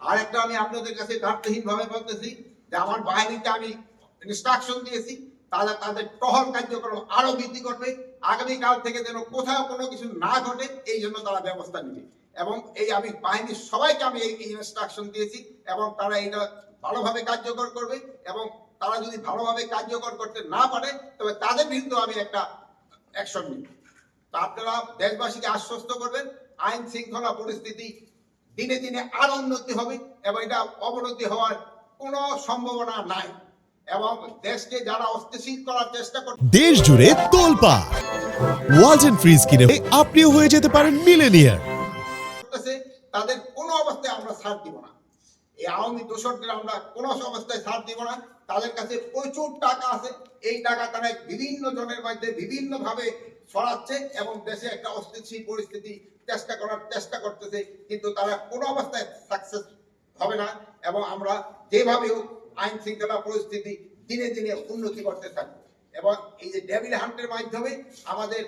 আর একটা আমি আপনাদের কাছে দার্থহীন ভাবে বলতেছি যে আমার বাহিনীতে আমি ইনস্ট্রাকশন দিয়েছি, তারা তাদের টহল কার্যক্রম আরও বৃদ্ধি করবে, আগামীকাল থেকে যেন কোথাও কোনো কিছু না ঘটে, এই জন্য তারা ব্যবস্থা নেবে। এবং এই আমি বাহিনীর সবাইকে আমি এই ইনস্ট্রাকশন দিয়েছি এবং তারা এটা ভালোভাবে কার্যকর করবে এবং তারা যদি ভালোভাবে কার্যকর করতে না পারে, তবে তাদের বিরুদ্ধে আমি একটা অ্যাকশন নিব। তা আপনারা দেশবাসীকে আশ্বস্ত করবেন, আইন শৃঙ্খলা পরিস্থিতি দিনে দিনে আরও উন্নতি হবে এবং এটা অবনতি হওয়ার কোনো সম্ভাবনা নাই। এবং দেশকে যারা অস্থিতিশীল করার চেষ্টা দেশ জুড়ে তোলপা ওয়ালটন ফ্রিজ কিনে আপনিও হয়ে যেতে পারেন মিলেনিয়ার। তাদের কোনো অবস্থায় আমরা ছাড় দিব না। এই আওয়ামী দোষরদের আমরা কোনো অবস্থায় ছাড় দিব না। তাদের কাছে প্রচুর টাকা আছে। এই টাকা তারা বিভিন্ন জনের মধ্যে বিভিন্ন ভাবে ছড়াচ্ছে এবং দেশে একটা অস্থিতিশীল পরিস্থিতি চেষ্টা করার চেষ্টা করতেছে, কিন্তু তারা কোনো অবস্থায় সাকসেস হবে না এবং আমরা যেভাবে আইন শৃঙ্খলা পরিস্থিতি দিনে দিনে উন্নতি করতে থাকব এবং এই যে ডেভিল হান্টের মাধ্যমে আমাদের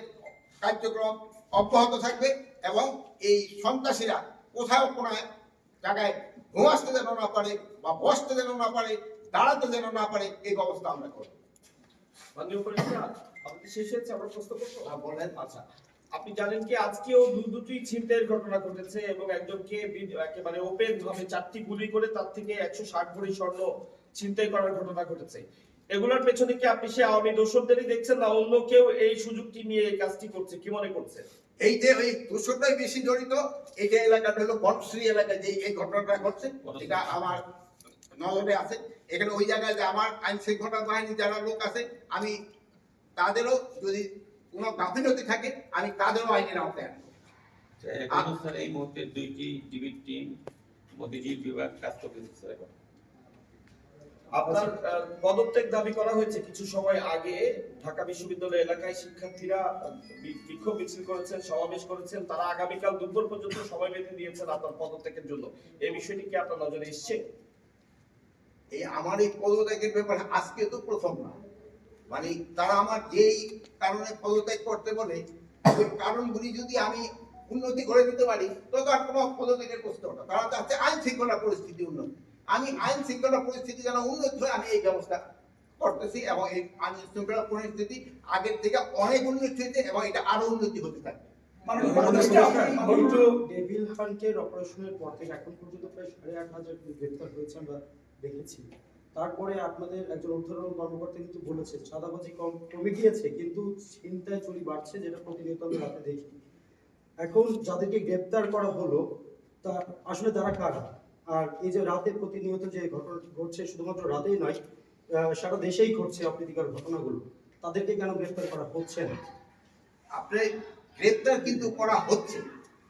কার্যক্রম অব্যাহত থাকবে এবং এই সন্ত্রাসীরা কোথাও কোনো জায়গায় ঘুমাসতে যেন না পারে বা বসতে যেন না পারে, দাঁড়াতে যেন না পারে, এই ব্যবস্থা আমরা করব। হ্যাঁ। আচ্ছা। আপনি জানেন কি, আজকেও দুটি ছিনতাইয়ের ঘটনা ঘটেছে এবং একজনকে একেবারে ওপেন ভাবে চারটি গুলি করে তার থেকে একশো ষাট ভরি স্বর্ণ ছিনতাই করার ঘটনা ঘটেছে। এগুলোর পেছনে কি আপনি সে আওয়ামী দেখছেন না অন্য কেউ এই সুযোগটি নিয়ে এই কাজটি করছে? কি মনে এই যে দুশোটাই বেশি জড়িত, এই যে এলাকাটা হলো বনশ্রী এলাকায় যে এই ঘটনাটা ঘটছে, এটা আমার নজরে আছে। এখানে ওই জায়গায় যে আমার আইন শৃঙ্খলা বাহিনী যারা লোক আছে, আমি তাদেরও যদি কোনো গাফিলতি থাকে আমি তাদেরও আইনের আওতায় আনব। স্যার এই মুহূর্তে দুইটি ডিবির টিম মতিঝিল বিভাগ কাজ করতেছে স্যার এখন। আপনার পদত্যাগ দাবি করা হয়েছে কিছু সময় আগে। ঢাকা বিশ্ববিদ্যালয় এলাকায় শিক্ষার্থীরা বিক্ষোভ মিছিল করেছেন সমাবেশ করেছেন। তারা আগামীকাল দুপুর পর্যন্ত সময় বেঁধে দিয়েছেন আপনার পদত্যাগের জন্য। এই বিষয়টি কি আপনার নজরে এসছে? এই আমার এই পদত্যাগের ব্যাপারে আজকে তো প্রথম না। মানে তারা আমার যেই কারণে পদত্যাগ করতে বলে ওই কারণগুলি যদি আমি উন্নতি করে দিতে পারি তো তার কোনো পদত্যাগের প্রশ্ন ওঠে না। তারা চাচ্ছে আইন শৃঙ্খলা পরিস্থিতি উন্নতি। আমি আইন শৃঙ্খলা পরিস্থিতি যেন উন্নতি হয় আমি এই ব্যবস্থা করতেছি এবং এই আইন শৃঙ্খলা পরিস্থিতি আগের থেকে অনেক উন্নতি হয়েছে এবং এটা আরও উন্নতি হতে থাকবে। ডেভিল হান্টের অপারেশনের পর থেকে এখন পর্যন্ত প্রায় সাড়ে আট হাজার গ্রেপ্তার হয়েছে আমরা দেখেছি। তারপরে আপনাদের একজন ঊর্ধ্বতন কর্মকর্তা কিন্তু বলেছেন চাঁদাবাজি কম কমে গিয়েছে কিন্তু চিন্তায় চুরি বাড়ছে যেটা প্রতিনিয়ত আমি রাতে দেখি। এখন যাদেরকে গ্রেপ্তার করা হলো, তা আসলে তারা কারা? আর এই যে রাতে প্রতিনিয়ত যে ঘটনা ঘটছে, শুধুমাত্র রাতেই নয় সারা দেশেই ঘটছে অপ্রীতিকর ঘটনাগুলো। তাদেরকে কেন গ্রেপ্তার করা হচ্ছে না? আপনি গ্রেপ্তার কিন্তু করা হচ্ছে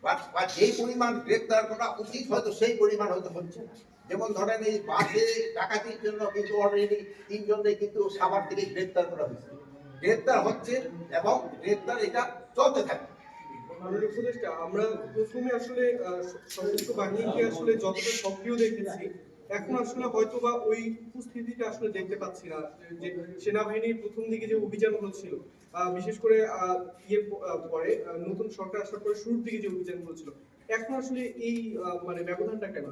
বা যেই পরিমাণ গ্রেপ্তার করা উচিত, হয়তো সেই পরিমাণ হয়তো হচ্ছে না। যেমন ধরেন এই বাসে ডাকাতির জন্য কিন্তু অলরেডি তিনজনকে কিন্তু সাভার থেকে গ্রেপ্তার করা হয়েছে। গ্রেপ্তার হচ্ছে এবং গ্রেপ্তার এটা চলতে থাকে আমরা প্রথমে আসলে বাহিনীকে আসলে যতটা সক্রিয় দেখেছি, এখন আসলে হয়তো বা ওই উপস্থিতিটা আসলে দেখতে পাচ্ছি না, যে সেনাবাহিনীর প্রথম দিকে যে অভিযানগুলো ছিল বিশেষ করে ইয়ে পরে নতুন সরকার আসার পরে শুরুর দিকে যে অভিযানগুলো ছিল এখন আসলে এই মানে ব্যবধানটা কেন?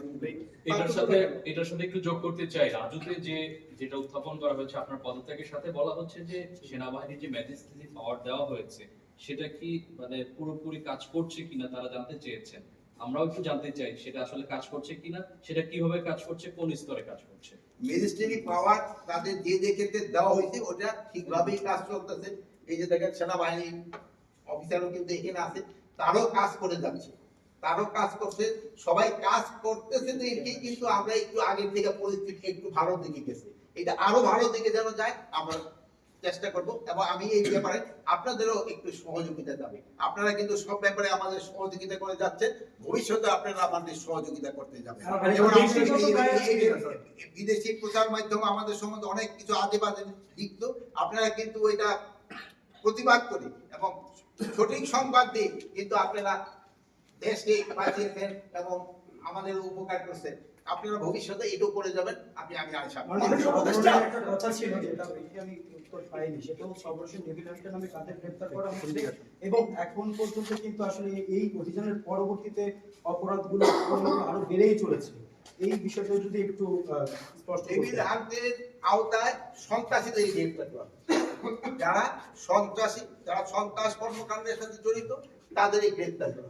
এটার সাথে এটার সাথে একটু যোগ করতে চাই। রাজুতে যে যেটা উত্থাপন করা হয়েছে আপনার পদত্যাগের সাথে বলা হচ্ছে যে সেনাবাহিনীর যে ম্যাজিস্ট্রেসি পাওয়ার দেওয়া হয়েছে সেটা কি মানে পুরোপুরি কাজ করছে কিনা তারা জানতে চেয়েছেন। আমরাও একটু জানতে চাই সেটা আসলে কাজ করছে কিনা সেটা কীভাবে কাজ করছে কোন স্তরে কাজ করছে। ম্যাজিস্ট্রেটি পাওয়ার তাদের যে যে ক্ষেত্রে দেওয়া হয়েছে ওটা ঠিকভাবেই কাজ চলতেছে। এই যে দেখেন সেনাবাহিনী অফিসারও কিন্তু এখানে আছে তারও কাজ করে যাচ্ছে। তারও কাজ করছে সবাই কাজ করতেছে এটাই কিন্তু আমরা একটু আগের থেকে পরিস্থিতি একটু ভালো দিকে গেছে। এটা আরও ভালো দিকে যেন যায় আমরা চেষ্টা করব। এবং আমি এই ব্যাপারে আপনাদেরও একটু সহযোগিতা যাবে আপনারা কিন্তু সব ব্যাপারে আমাদের সহযোগিতা করে যাচ্ছেন। ভবিষ্যতে আপনারা আমাদের সহযোগিতা করতে যাবেন। যেমন এই- বিদেশি প্রচার মাধ্যমে আমাদের সম্বন্ধে অনেক কিছু আজে বাজে লিখতো। আপনারা কিন্তু এটা প্রতিবাদ করে এবং সঠিক সংবাদ দিয়ে কিন্তু আপনারা দেশকে বাঁচিয়েছেন এবং আমাদের উপকার করছেন। আপনারা ভবিষ্যতে এটাও করে যাবেন আপনি আমি আশা একটা কথা ছিল যেটা আমি উত্তর পাইনি সেটা হচ্ছে অপারেশন ডেভিলেন্টের নামে কাদের গ্রেপ্তার করা হচ্ছে। এবং এখন পর্যন্ত কিন্তু আসলে এই অভিযানের পরবর্তীতে অপরাধগুলো আরও বেড়েই চলেছে। এই বিষয়টা যদি একটু আহ, স্পষ্ট। আওতায় সন্ত্রাসীদের গ্রেপ্তার করা। যারা সন্ত্রাসী যারা সন্ত্রাস কর্মকাণ্ডের সাথে জড়িত তাদেরই গ্রেপ্তার করা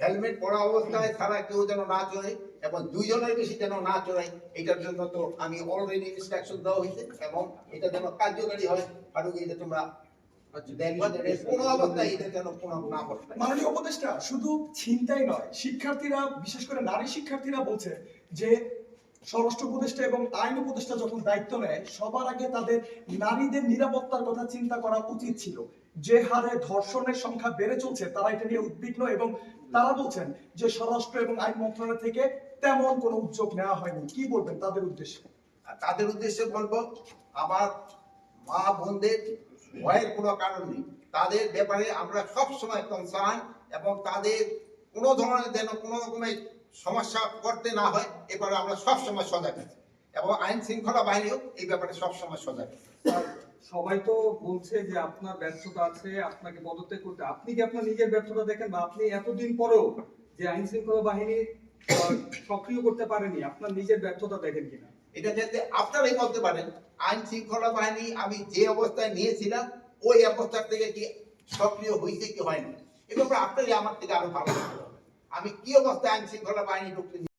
হেলমেট পরা অবস্থায় ছাড়া কেউ যেন না চড়ে এবং দুইজনের বেশি যেন না চড়ায় এটার জন্য তো আমি অলরেডি ইনস্ট্রাকশন দেওয়া হয়েছে এবং এটা যেন কার্যকারী হয়। ফারুক এটা তোমরা দেখবা যে এর কোনো অবস্থায় এটা যেন কোনো না বসায় মাননীয় উপদেষ্টা শুধু ছিনতাই নয় শিক্ষার্থীরা বিশেষ করে নারী শিক্ষার্থীরা বলছে যে স্বরাষ্ট্র উপদেষ্টা এবং আইন উপদেষ্টা যখন দায়িত্ব নেয় সবার আগে তাদের নারীদের নিরাপত্তার কথা চিন্তা করা উচিত ছিল। যে হারে ধর্ষণের সংখ্যা বেড়ে চলছে, তারা এটা নিয়ে উদ্বিগ্ন এবং তারা বলছেন যে স্বরাষ্ট্র এবং আইন মন্ত্রণালয় থেকে তেমন কোনো উদ্যোগ নেওয়া হয়নি। কি বলবেন তাদের উদ্দেশ্যে? তাদের উদ্দেশ্যে বলব, আমার মা বোনদের ভয়ের কোনো কারণ নেই। তাদের ব্যাপারে আমরা সব সময় কনসার্ন এবং তাদের কোনো ধরনের যেন কোনো রকমের সমস্যা করতে না হয় এবারে আমরা সব সময় সজাগ এবং আইন শৃঙ্খলা বাহিনীও এই ব্যাপারে সব সময় সজাগ। সবাই তো বলছে যে আপনার ব্যর্থতা আছে, আপনাকে পদত্যাগ করতে। আপনি কি আপনার নিজের ব্যর্থতা দেখেন বা আপনি এতদিন পরেও যে আইন শৃঙ্খলা বাহিনী সক্রিয় করতে পারেনি, আপনার নিজের ব্যর্থতা দেখেন কিনা? এটা যাতে আপনারাই বলতে পারেন, আইন শৃঙ্খলা বাহিনী আমি যে অবস্থায় নিয়েছিলাম, ওই অবস্থা থেকে কি সক্রিয় হয়েছে কি হয়নি? এ ব্যাপারে আপনারই আমার থেকে আরও ভালো আমি কি অবস্থায় আইন শৃঙ্খলা বাহিনী ঢুকতে